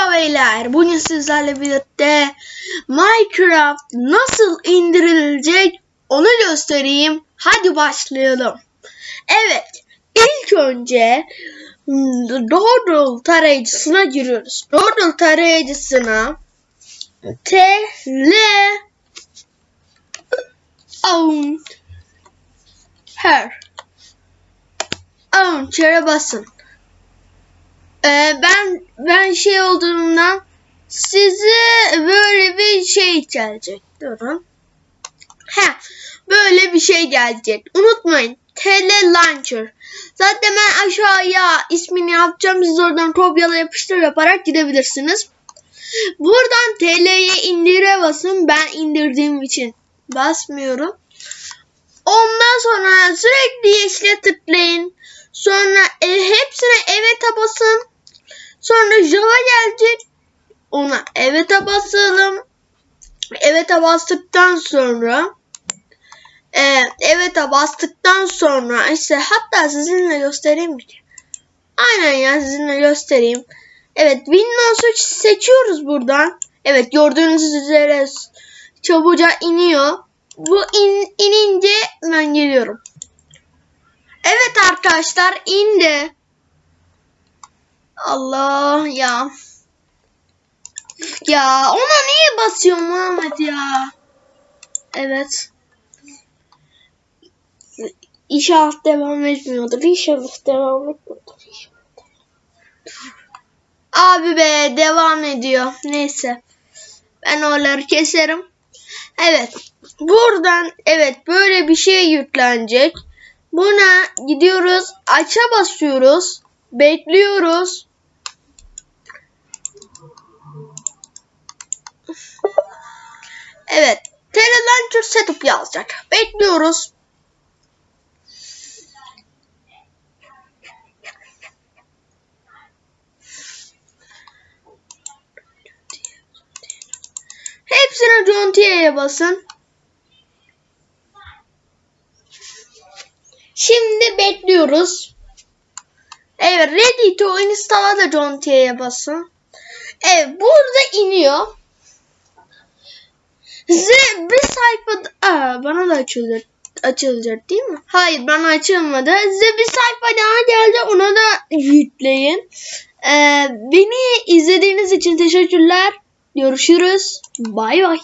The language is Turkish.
Merhaba beyler. Bugün sizlerle birlikte Minecraft nasıl indirilecek onu göstereyim. Hadi başlayalım. Evet. ilk önce Doodle tarayıcısına giriyoruz. Doodle tarayıcısına T L um, her Launcher'a basın. Ee, ben ben şey olduğumdan size böyle bir şey gelecek. Durun. He, böyle bir şey gelecek. Unutmayın. Tele Launcher. Zaten ben aşağıya ismini yapacağım. Siz oradan kopyala yapıştır yaparak gidebilirsiniz. Buradan TL'ye indire basın. Ben indirdiğim için basmıyorum. Ondan sonra sürekli yeşile tıklayın. Sonra e, hepsine evet basın. Sonra Java gelecek. Ona evet basalım. Evet bastıktan sonra e, evet bastıktan sonra işte hatta sizinle göstereyim mi? Aynen ya sizinle göstereyim. Evet Windows'u seçiyoruz buradan. Evet gördüğünüz üzere çabuca iniyor. Bu in, inince ben geliyorum. Evet arkadaşlar indi. Allah ya. Ya ona niye basıyorum Muhammed ya? Evet. İnşallah devam etmiyordur. İnşallah devam etmiyordur. Abi be devam ediyor. Neyse. Ben oraları keserim. Evet. Buradan evet böyle bir şey yüklenecek. Buna gidiyoruz. Aça basıyoruz. Bekliyoruz. Evet. Telelauncher setup yazacak. Bekliyoruz. Hepsine Contia'ya basın. Şimdi bekliyoruz. Evet ready to install da Contia'ya basın. Evet burada iniyor. Size bir sayfada Aa, bana da açılacak, açılacak değil mi? Hayır bana açılmadı. Size bir sayfa daha geldi ona da yükleyin. Ee, beni izlediğiniz için teşekkürler. Görüşürüz. Bay bay.